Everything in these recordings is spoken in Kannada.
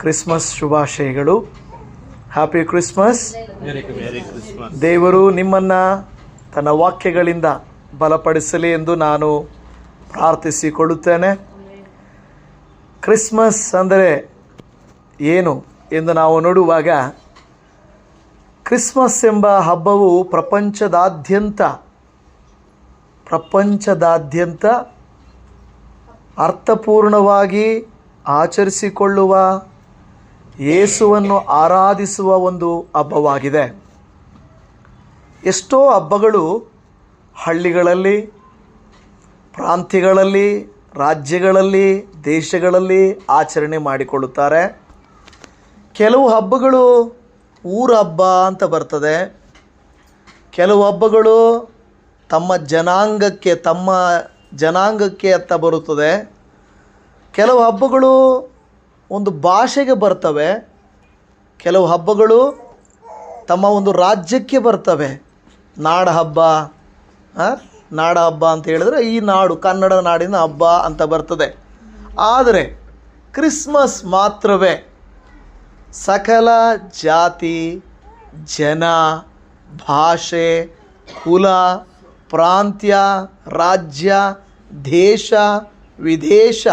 ಕ್ರಿಸ್ಮಸ್ ಶುಭಾಶಯಗಳು. ಹ್ಯಾಪಿ ಕ್ರಿಸ್ಮಸ್ ದೇವರು ನಿಮ್ಮನ್ನು ತನ್ನ ವಾಕ್ಯಗಳಿಂದ ಬಲಪಡಿಸಲಿ ಎಂದು ನಾನು ಪ್ರಾರ್ಥಿಸಿಕೊಳ್ಳುತ್ತೇನೆ. ಕ್ರಿಸ್ಮಸ್ ಅಂದರೆ ಏನು ಎಂದು ನಾವು ನೋಡುವಾಗ ಕ್ರಿಸ್ಮಸ್ ಎಂಬ ಹಬ್ಬವು ಪ್ರಪಂಚದಾದ್ಯಂತ ಪ್ರಪಂಚದಾದ್ಯಂತ ಅರ್ಥಪೂರ್ಣವಾಗಿ ಆಚರಿಸಿಕೊಳ್ಳುವ ಯೇಸುವನ್ನು ಆರಾಧಿಸುವ ಒಂದು ಹಬ್ಬವಾಗಿದೆ. ಎಷ್ಟೋ ಹಬ್ಬಗಳು ಹಳ್ಳಿಗಳಲ್ಲಿ, ಪ್ರಾಂತ್ಯಗಳಲ್ಲಿ, ರಾಜ್ಯಗಳಲ್ಲಿ, ದೇಶಗಳಲ್ಲಿ ಆಚರಣೆ ಮಾಡಿಕೊಳ್ಳುತ್ತಾರೆ. ಕೆಲವು ಹಬ್ಬಗಳು ಊರ ಹಬ್ಬ ಅಂತ ಬರ್ತದೆ. ಕೆಲವು ಹಬ್ಬಗಳು ತಮ್ಮ ಜನಾಂಗಕ್ಕೆ ತಮ್ಮ ಜನಾಂಗಕ್ಕೆ ಅಂತ ಬರುತ್ತದೆ. ಕೆಲವು ಹಬ್ಬಗಳು ಒಂದು ಭಾಷೆಗೆ ಬರ್ತವೆ. ಕೆಲವು ಹಬ್ಬಗಳು ತಮ್ಮ ಒಂದು ರಾಜ್ಯಕ್ಕೆ ಬರ್ತವೆ. ನಾಡ ಹಬ್ಬ ನಾಡ ಹಬ್ಬ ಅಂತ ಹೇಳಿದ್ರೆ ಈ ನಾಡು, ಕನ್ನಡ ನಾಡಿನ ಹಬ್ಬ ಅಂತ ಬರ್ತದೆ. ಆದರೆ ಕ್ರಿಸ್ಮಸ್ ಮಾತ್ರವೇ. ಸಕಲ ಜಾತಿ, ಜನ, ಭಾಷೆ, ಕುಲ, ಪ್ರಾಂತ್ಯ, ರಾಜ್ಯ, ದೇಶ, ವಿದೇಶ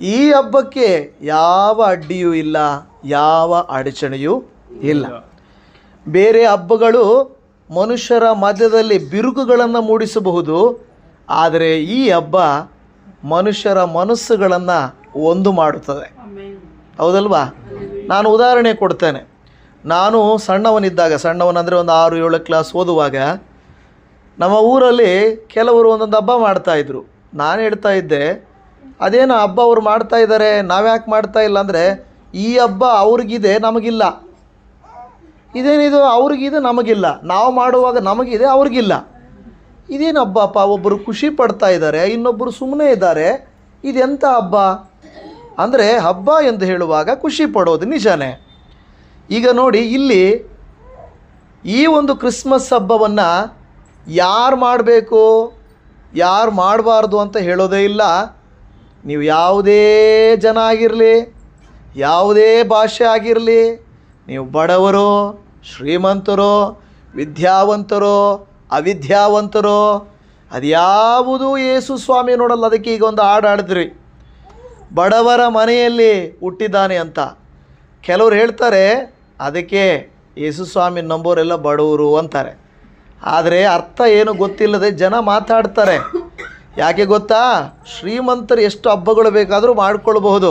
ಈ ಹಬ್ಬಕ್ಕೆ ಯಾವ ಅಡ್ಡಿಯೂ ಇಲ್ಲ, ಯಾವ ಅಡಚಣೆಯೂ ಇಲ್ಲ. ಬೇರೆ ಹಬ್ಬಗಳು ಮನುಷ್ಯರ ಮಧ್ಯದಲ್ಲಿ ಬಿರುಕುಗಳನ್ನು ಮೂಡಿಸಬಹುದು, ಆದರೆ ಈ ಹಬ್ಬ ಮನುಷ್ಯರ ಮನಸ್ಸುಗಳನ್ನು ಒಂದು ಮಾಡುತ್ತದೆ. ಹೌದಲ್ವಾ? ನಾನು ಉದಾಹರಣೆ ಕೊಡ್ತೇನೆ. ನಾನು ಸಣ್ಣವನಿದ್ದಾಗ, ಸಣ್ಣವನಂದರೆ ಒಂದು ಆರು, ಏಳು ಕ್ಲಾಸ್ ಓದುವಾಗ, ನಮ್ಮ ಊರಲ್ಲಿ ಕೆಲವರು ಒಂದೊಂದು ಹಬ್ಬ ಮಾಡ್ತಾಯಿದ್ರು ನಾನು ಹೇಳ್ತಾ ಇದ್ದೆ ಅದೇನು ಹಬ್ಬ ಅವ್ರು ಮಾಡ್ತಾ ಇದ್ದಾರೆ ನಾವ್ಯಾಕೆ ಮಾಡ್ತಾ ಇಲ್ಲ ಅಂದರೆ ಈ ಹಬ್ಬ ಅವ್ರಿಗಿದೆ, ನಮಗಿಲ್ಲ. ಇದೇನಿದು, ಅವ್ರಿಗಿದು, ನಮಗಿಲ್ಲ. ನಾವು ಮಾಡುವಾಗ ನಮಗಿದೆ, ಅವ್ರಿಗಿಲ್ಲ. ಇದೇನು ಹಬ್ಬಪ್ಪ ಒಬ್ಬರು ಖುಷಿ ಪಡ್ತಾ ಇದ್ದಾರೆ ಇನ್ನೊಬ್ಬರು ಸುಮ್ಮನೆ ಇದ್ದಾರೆ ಇದೆಂಥ ಹಬ್ಬ? ಅಂದರೆ ಹಬ್ಬ ಎಂದು ಹೇಳುವಾಗ ಖುಷಿ ಪಡೋದು ನಿಜಾನೇ. ಈಗ ನೋಡಿ, ಇಲ್ಲಿ ಈ ಒಂದು ಕ್ರಿಸ್ಮಸ್ ಹಬ್ಬವನ್ನು ಯಾರು ಮಾಡಬೇಕು? ಯಾರು ಮಾಡಬಾರ್ದು ಅಂತ ಹೇಳೋದೇ ಇಲ್ಲ. ನೀವು ಯಾವುದೇ ಜನ ಆಗಿರಲಿ, ಯಾವುದೇ ಭಾಷೆ ಆಗಿರಲಿ, ನೀವು ಬಡವರು, ಶ್ರೀಮಂತರೋ, ವಿದ್ಯಾವಂತರೋ, ಅವಿದ್ಯಾವಂತರು ಅದ್ಯಾವುದೂ ಯೇಸು ಸ್ವಾಮಿ ನೋಡಲ್ಲ, ಅದಕ್ಕೆ ಈಗ ಒಂದು ಹಾಡು ಹಾಡಿದ್ರಿ. ಬಡವರ ಮನೆಯಲ್ಲಿ ಹುಟ್ಟಿದ್ದಾನೆ ಅಂತ. ಕೆಲವ್ರು ಹೇಳ್ತಾರೆ, ಅದಕ್ಕೆ ಯೇಸು ಸ್ವಾಮಿ ನಂಬೋರೆಲ್ಲ ಬಡವರು ಅಂತಾರೆ. ಆದರೆ ಅರ್ಥ ಏನು ಗೊತ್ತಿಲ್ಲದೆ ಜನ ಮಾತಾಡ್ತಾರೆ. ಯಾಕೆ ಗೊತ್ತಾ? ಶ್ರೀಮಂತರು ಎಷ್ಟು ಹಬ್ಬಗಳು ಬೇಕಾದರೂ ಮಾಡಿಕೊಳ್ಬಹುದು.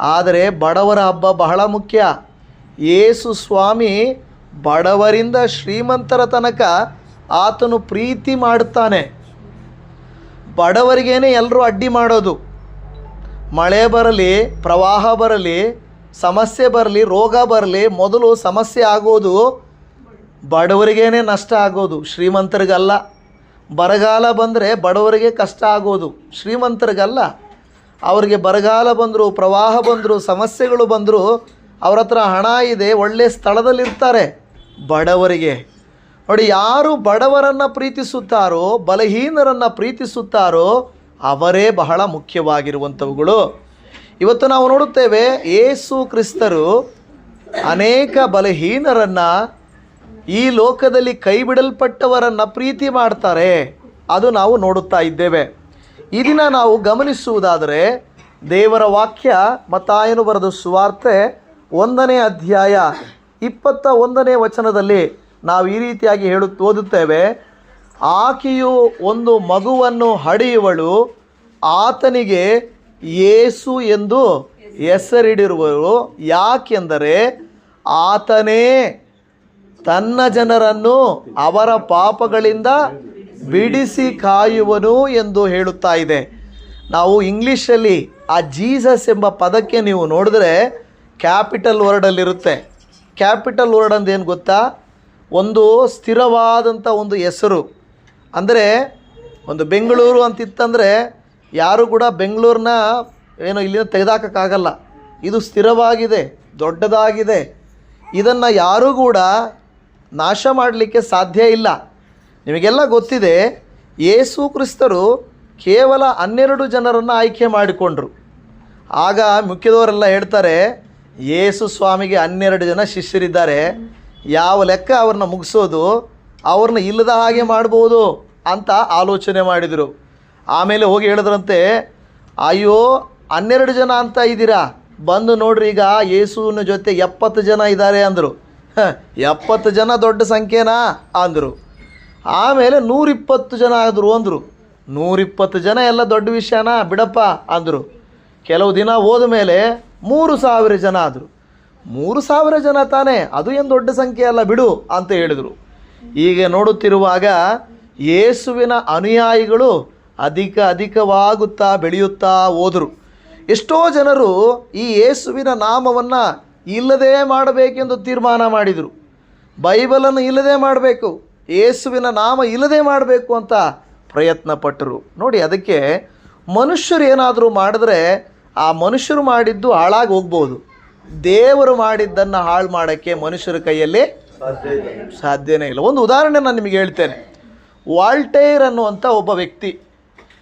ಆದರೆ ಬಡವರ ಹಬ್ಬ ಬಹಳ ಮುಖ್ಯ. ಏಸು ಸ್ವಾಮಿ ಬಡವರಿಂದ ಶ್ರೀಮಂತರ ತನಕ ಆತನು ಪ್ರೀತಿ ಮಾಡುತ್ತಾನೆ. ಬಡವರಿಗೇನೆ ಎಲ್ಲರೂ ಅಡ್ಡಿ ಮಾಡೋದು. ಮಳೆ ಬರಲಿ, ಪ್ರವಾಹ ಬರಲಿ, ಸಮಸ್ಯೆ ಬರಲಿ, ರೋಗ ಬರಲಿ, ಮೊದಲು ಸಮಸ್ಯೆ ಆಗೋದು ಬಡವರಿಗೇನೆ ನಷ್ಟ ಆಗೋದು, ಶ್ರೀಮಂತರಿಗಲ್ಲ. ಬರಗಾಲ ಬಂದರೆ ಬಡವರಿಗೆ ಕಷ್ಟ ಆಗೋದು. ಶ್ರೀಮಂತರಿಗಲ್ಲ. ಅವರಿಗೆ ಬರಗಾಲ ಬಂದರು, ಪ್ರವಾಹ ಬಂದರು, ಸಮಸ್ಯೆಗಳು ಬಂದರೂ, ಅವ್ರ ಹತ್ರ ಹಣ ಇದೆ ಒಳ್ಳೆಯ ಸ್ಥಳದಲ್ಲಿರ್ತಾರೆ. ಬಡವರಿಗೆ. ನೋಡಿ, ಯಾರು ಬಡವರನ್ನು ಪ್ರೀತಿಸುತ್ತಾರೋ, ಬಲಹೀನರನ್ನು ಪ್ರೀತಿಸುತ್ತಾರೋ, ಅವರೇ ಬಹಳ ಮುಖ್ಯವಾಗಿರುವಂಥವುಗಳು. ಇವತ್ತು ನಾವು ನೋಡುತ್ತೇವೆ, ಏಸು ಕ್ರಿಸ್ತರು ಅನೇಕ ಬಲಹೀನರನ್ನು ಈ ಲೋಕದಲ್ಲಿ ಕೈಬಿಡಲ್ಪಟ್ಟವರನ್ನು ಪ್ರೀತಿ ಮಾಡ್ತಾರೆ. ಅದು ನಾವು ನೋಡುತ್ತಾ ಇದ್ದೇವೆ. ಈ ದಿನ ನಾವು ಗಮನಿಸುವುದಾದರೆ, ದೇವರ ವಾಕ್ಯ ಮತಾಯನು ಬರೆದ ಸುವಾರ್ತೆ ಒಂದನೇ ಅಧ್ಯಾಯ ಇಪ್ಪತ್ತ ಒಂದನೇ ವಚನದಲ್ಲಿ ನಾವು ಈ ರೀತಿಯಾಗಿ ಹೇಳು, ಓದುತ್ತೇವೆ. ಆಕೆಯು ಒಂದು ಮಗುವನ್ನು ಹಡೆಯುವಳು, ಆತನಿಗೆ ಏಸು ಎಂದು ಹೆಸರಿಡಿರುವರು ಯಾಕೆಂದರೆ, ಆತನೇ ತನ್ನ ಜನರನ್ನು ಅವರ ಪಾಪಗಳಿಂದ ಬಿಡಿಸಿ ಕಾಯುವನು ಎಂದು ಹೇಳುತ್ತಾ ಇದೆ. ನಾವು ಇಂಗ್ಲೀಷಲ್ಲಿ ಆ ಜೀಸಸ್ ಎಂಬ ಪದಕ್ಕೆ ನೀವು ನೋಡಿದ್ರೆ ಕ್ಯಾಪಿಟಲ್ ವರ್ಡಲ್ಲಿರುತ್ತೆ. ಕ್ಯಾಪಿಟಲ್ ವರ್ಡ್ ಅಂದೇನು ಗೊತ್ತಾ? ಒಂದು ಸ್ಥಿರವಾದಂಥ ಒಂದು ಹೆಸರು. ಅಂದರೆ ಒಂದು ಬೆಂಗಳೂರು ಅಂತಿತ್ತಂದರೆ ಯಾರು ಕೂಡ ಬೆಂಗಳೂರನ್ನ ಏನೋ ಇಲ್ಲಿಂದ ತೆಗೆದಾಕೋಕ್ಕಾಗಲ್ಲ. ಇದು ಸ್ಥಿರವಾಗಿದೆ, ದೊಡ್ಡದಾಗಿದೆ. ಇದನ್ನು ಯಾರೂ ಕೂಡ ನಾಶ ಮಾಡಲಿಕ್ಕೆ ಸಾಧ್ಯ ಇಲ್ಲ. ನಿಮಗೆಲ್ಲ ಗೊತ್ತಿದೆ, ಯೇಸು ಕ್ರಿಸ್ತರು ಕೇವಲ ಹನ್ನೆರಡು ಜನರನ್ನು ಆಯ್ಕೆ ಮಾಡಿಕೊಂಡ್ರು. ಆಗ ಮುಖ್ಯದವರೆಲ್ಲ ಹೇಳ್ತಾರೆ, ಯೇಸು ಸ್ವಾಮಿಗೆ ಹನ್ನೆರಡು ಜನ ಶಿಷ್ಯರಿದ್ದಾರೆ. ಯಾವ ಲೆಕ್ಕ ಅವ್ರನ್ನ ಮುಗಿಸೋದು, ಅವ್ರನ್ನ ಇಲ್ಲದ ಹಾಗೆ ಮಾಡ್ಬೋದು ಅಂತ ಆಲೋಚನೆ ಮಾಡಿದರು. ಆಮೇಲೆ ಹೋಗಿ ಹೇಳಿದ್ರಂತೆ, ಅಯ್ಯೋ, ಹನ್ನೆರಡು ಜನ ಅಂತ ಇದ್ದೀರಾ? ಬಂದು ನೋಡ್ರಿ, ಈಗ ಯೇಸುವಿನ ಜೊತೆ ಎಪ್ಪತ್ತು ಜನ ಇದ್ದಾರೆ ಅಂದರು. ಎಪ್ಪತ್ತು ಜನ ದೊಡ್ಡ ಸಂಖ್ಯೆನಾ? ಅಂದರು. ಆಮೇಲೆ ನೂರಿಪ್ಪತ್ತು ಜನ ಆದರು, ಅಂದರು. ನೂರಿಪ್ಪತ್ತು ಜನ ಎಲ್ಲ ದೊಡ್ಡ ವಿಷಯನಾ? ಬಿಡಪ್ಪ, ಅಂದರು. ಕೆಲವು ದಿನ ಹೋದ ಮೇಲೆ ಮೂರು ಸಾವಿರ ಜನ ಆದರು. ಮೂರು ಸಾವಿರ ಜನ ತಾನೇ? ಅದು ಏನು ದೊಡ್ಡ ಸಂಖ್ಯೆ ಅಲ್ಲ, ಬಿಡು, ಅಂತ ಹೇಳಿದರು. ಹೀಗೆ ನೋಡುತ್ತಿರುವಾಗ ಯೇಸುವಿನ ಅನುಯಾಯಿಗಳು ಅಧಿಕ ಅಧಿಕವಾಗುತ್ತಾ ಬೆಳೆಯುತ್ತಾ ಹೋದರು. ಎಷ್ಟೋ ಜನರು ಈ ಯೇಸುವಿನ ನಾಮವನ್ನು ಇಲ್ಲದೇ ಮಾಡಬೇಕೆಂದು ತೀರ್ಮಾನ ಮಾಡಿದರು. ಬೈಬಲನ್ನು ಇಲ್ಲದೆ ಮಾಡಬೇಕು, ಯೇಸುವಿನ ನಾಮ ಇಲ್ಲದೆ ಮಾಡಬೇಕು ಅಂತ ಪ್ರಯತ್ನ ಪಟ್ಟರು ನೋಡಿ, ಅದಕ್ಕೆ ಮನುಷ್ಯರು ಏನಾದರೂ ಮಾಡಿದ್ರೆ ಆ ಮನುಷ್ಯರು ಮಾಡಿದ್ದು ಹಾಳಾಗಿ ಹೋಗ್ಬೋದು. ದೇವರು ಮಾಡಿದ್ದನ್ನು ಹಾಳು ಮಾಡೋಕ್ಕೆ ಮನುಷ್ಯರ ಕೈಯಲ್ಲಿ ಸಾಧ್ಯನೇ ಇಲ್ಲ. ಒಂದು ಉದಾಹರಣೆ ನಾನು ನಿಮಗೆ ಹೇಳ್ತೇನೆ. ವಾಲ್ಟೇರ್ ಅನ್ನುವಂಥ ಒಬ್ಬ ವ್ಯಕ್ತಿ.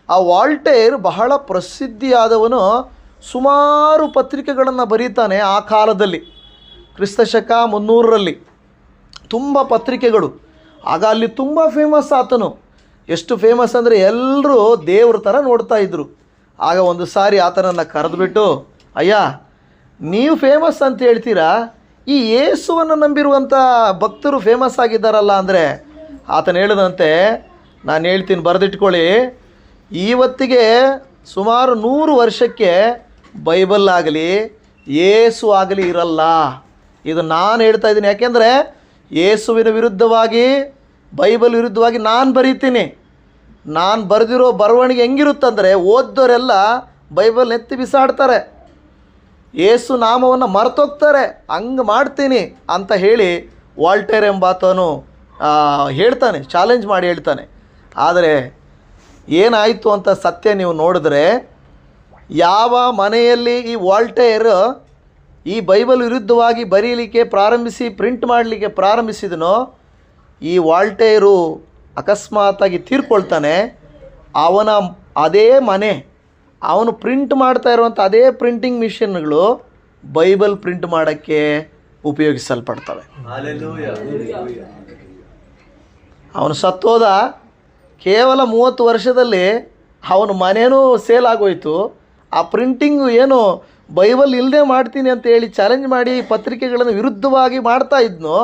ಆ ವಾಲ್ಟೇರ್ ಬಹಳ ಪ್ರಸಿದ್ಧಿಯಾದವನು ಸುಮಾರು ಪತ್ರಿಕೆಗಳನ್ನು ಬರೀತಾನೆ ಆ ಕಾಲದಲ್ಲಿ. ಕ್ರಿಸ್ತಶಕ ಮುನ್ನೂರರಲ್ಲಿ ತುಂಬ ಪತ್ರಿಕೆಗಳು. ಆಗ ಅಲ್ಲಿ ತುಂಬ ಫೇಮಸ್ ಆತನು. ಎಷ್ಟು ಫೇಮಸ್ ಅಂದರೆ ಎಲ್ಲರೂ ದೇವ್ರ ಥರ ನೋಡ್ತಾ ಇದ್ದರು ಆಗ ಒಂದು ಸಾರಿ ಆತನನ್ನು ಕರೆದುಬಿಟ್ಟು, ಅಯ್ಯ, ನೀವು ಫೇಮಸ್ ಅಂತ ಹೇಳ್ತೀರಾ? ಈ ಏಸುವನ್ನು ನಂಬಿರುವಂಥ ಭಕ್ತರು ಫೇಮಸ್ ಆಗಿದ್ದಾರಲ್ಲ ಅಂದರೆ? ಆತನ ಹೇಳಿದಂತೆ, ನಾನು ಹೇಳ್ತೀನಿ, ಬರೆದಿಟ್ಕೊಳ್ಳಿ. ಇವತ್ತಿಗೆ ಸುಮಾರು ನೂರು ವರ್ಷಕ್ಕೆ ಬೈಬಲ್ ಆಗಲಿ, ಏಸು ಆಗಲಿ ಇರಲ್ಲ. ಇದು ನಾನು ಹೇಳ್ತಾ ಇದ್ದೀನಿ. ಯಾಕೆಂದರೆ ಏಸುವಿನ ವಿರುದ್ಧವಾಗಿ, ಬೈಬಲ್ ವಿರುದ್ಧವಾಗಿ ನಾನು ಬರೀತೀನಿ. ನಾನು ಬರೆದಿರೋ ಬರವಣಿಗೆ ಹೆಂಗಿರುತ್ತಂದರೆ ಓದ್ದೋರೆಲ್ಲ ಬೈಬಲ್ ಎತ್ತಿ ಬಿಸಾಡ್ತಾರೆ. ಏಸು ನಾಮವನ್ನು ಮರೆತೋಗ್ತಾರೆ. ಹಂಗೆ ಮಾಡ್ತೀನಿ ಅಂತ ಹೇಳಿ ವಾಲ್ಟೇರ್ ಎಂಬಾತನು ಹೇಳ್ತಾನೆ, ಚಾಲೆಂಜ್ ಮಾಡಿ ಹೇಳ್ತಾನೆ. ಆದರೆ ಏನಾಯಿತು ಅಂತ ಸತ್ಯ ನೀವು ನೋಡಿದ್ರೆ ಯಾವ ಮನೆಯಲ್ಲಿ ಈ ವಾಲ್ಟೇರ್ ಈ ಬೈಬಲ್ ವಿರುದ್ಧವಾಗಿ ಬರೀಲಿಕ್ಕೆ ಪ್ರಾರಂಭಿಸಿ ಪ್ರಿಂಟ್ ಮಾಡಲಿಕ್ಕೆ ಪ್ರಾರಂಭಿಸಿದನೋ ಈ ವಾಲ್ಟೇರು ಅಕಸ್ಮಾತಾಗಿ ತೀರ್ಕೊಳ್ತಾನೆ ಅವನ ಅದೇ ಮನೆ ಅವನು ಪ್ರಿಂಟ್ ಮಾಡ್ತಾ ಇರುವಂಥ ಅದೇ ಪ್ರಿಂಟಿಂಗ್ ಮಿಷಿನ್ಗಳು ಬೈಬಲ್ ಪ್ರಿಂಟ್ ಮಾಡೋಕ್ಕೆ ಉಪಯೋಗಿಸಲ್ಪಡ್ತವೆ. ಅವನು ಸತ್ತೋದ ಕೇವಲ ಮೂವತ್ತು ವರ್ಷದಲ್ಲಿ ಅವನ ಮನೆಯೂ ಸೇಲ್ ಆಗೋಯ್ತು. ಆ ಪ್ರಿಂಟಿಂಗು ಏನು ಬೈಬಲ್ ಇಲ್ಲದೆ ಮಾಡ್ತೀನಿ ಅಂತ ಹೇಳಿ ಚಾಲೆಂಜ್ ಮಾಡಿ ಪತ್ರಿಕೆಗಳನ್ನು ವಿರುದ್ಧವಾಗಿ ಮಾಡ್ತಾ ಇದ್ನೋ,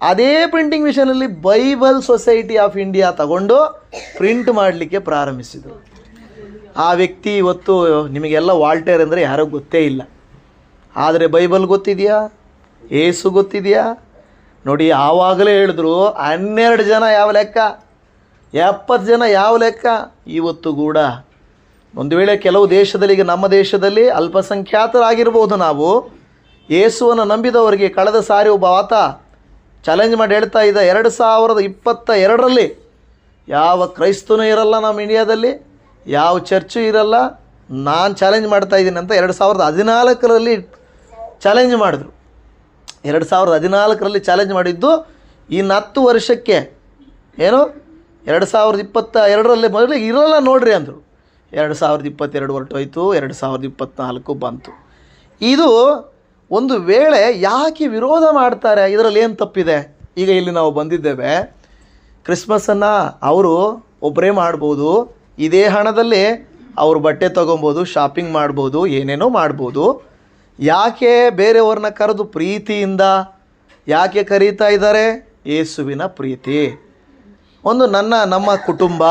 ಅದೇ ಪ್ರಿಂಟಿಂಗ್ ಮಿಷನಲ್ಲಿ ಬೈಬಲ್ ಸೊಸೈಟಿ ಆಫ್ ಇಂಡಿಯಾ ತಗೊಂಡು ಪ್ರಿಂಟ್ ಮಾಡಲಿಕ್ಕೆ ಪ್ರಾರಂಭಿಸಿದರು. ಆ ವ್ಯಕ್ತಿ ಇವತ್ತು ನಿಮಗೆಲ್ಲ ವಾಲ್ಟೇರ್ ಅಂದರೆ ಯಾರೋ ಗೊತ್ತೇ ಇಲ್ಲ. ಆದರೆ ಬೈಬಲ್ ಗೊತ್ತಿದೆಯಾ? ಏಸು ಗೊತ್ತಿದೆಯಾ? ನೋಡಿ, ಆವಾಗಲೇ ಹೇಳಿದ್ರು, ಹನ್ನೆರಡು ಜನ ಯಾವ ಲೆಕ್ಕ? ಎಪ್ಪತ್ತು ಜನ ಯಾವ ಲೆಕ್ಕ? ಇವತ್ತು ಕೂಡ ಒಂದು ವೇಳೆ ಕೆಲವು ದೇಶದಲ್ಲಿ ಈಗ ನಮ್ಮ ದೇಶದಲ್ಲಿ ಅಲ್ಪಸಂಖ್ಯಾತರಾಗಿರ್ಬೋದು ನಾವು, ಯೇಸುವನ್ನು ನಂಬಿದವರಿಗೆ ಕಳೆದ ಸಾರಿ ಒಬ್ಬ ಆತ ಚಾಲೆಂಜ್ ಮಾಡಿ ಹೇಳ್ತಾ ಇದ್ದ, ಎರಡು ಸಾವಿರದ ಇಪ್ಪತ್ತ ಎರಡರಲ್ಲಿ, ಯಾವ ಕ್ರೈಸ್ತನೂ ಇರಲ್ಲ ನಮ್ಮ ಇಂಡಿಯಾದಲ್ಲಿ, ಯಾವ ಚರ್ಚು ಇರಲ್ಲ, ನಾನು ಚಾಲೆಂಜ್ ಮಾಡ್ತಾ ಇದ್ದೀನಿ ಅಂತ ಎರಡು ಸಾವಿರದ ಹದಿನಾಲ್ಕರಲ್ಲಿ ಚಾಲೆಂಜ್ ಮಾಡಿದ್ರು. ಎರಡು ಸಾವಿರದ ಹದಿನಾಲ್ಕರಲ್ಲಿ ಚಾಲೆಂಜ್ ಮಾಡಿದ್ದು ಇನ್ನು ಹತ್ತು ವರ್ಷಕ್ಕೆ, ಏನು? ಎರಡು ಸಾವಿರದ ಇಪ್ಪತ್ತ ಎರಡರಲ್ಲಿ ಮೊದಲಿಗೆ ಇರಲ್ಲ ನೋಡ್ರಿ ಅಂದರು. ಎರಡು ಸಾವಿರದ ಇಪ್ಪತ್ತೆರಡು ಹೊರಟೋಯ್ತು, ಎರಡು ಸಾವಿರದ ಇಪ್ಪತ್ನಾಲ್ಕು ಬಂತು. ಇದು ಒಂದು ವೇಳೆ ಯಾಕೆ ವಿರೋಧ ಮಾಡ್ತಾರೆ? ಇದರಲ್ಲಿ ಏನು ತಪ್ಪಿದೆ? ಈಗ ಇಲ್ಲಿ ನಾವು ಬಂದಿದ್ದೇವೆ. ಕ್ರಿಸ್ಮಸನ್ನು ಅವರು ಒಬ್ಬರೇ ಮಾಡ್ಬೋದು, ಇದೇ ಹಣದಲ್ಲಿ ಅವರು ಬಟ್ಟೆ ತೊಗೊಬೋದು, ಶಾಪಿಂಗ್ ಮಾಡ್ಬೋದು, ಏನೇನೋ ಮಾಡ್ಬೋದು. ಯಾಕೆ ಬೇರೆಯವ್ರನ್ನ ಕರೆದು ಪ್ರೀತಿಯಿಂದ ಯಾಕೆ ಕರೀತಾ ಇದ್ದಾರೆ? ಯೇಸುವಿನ ಪ್ರೀತಿ. ಒಂದು ನನ್ನ, ನಮ್ಮ ಕುಟುಂಬ,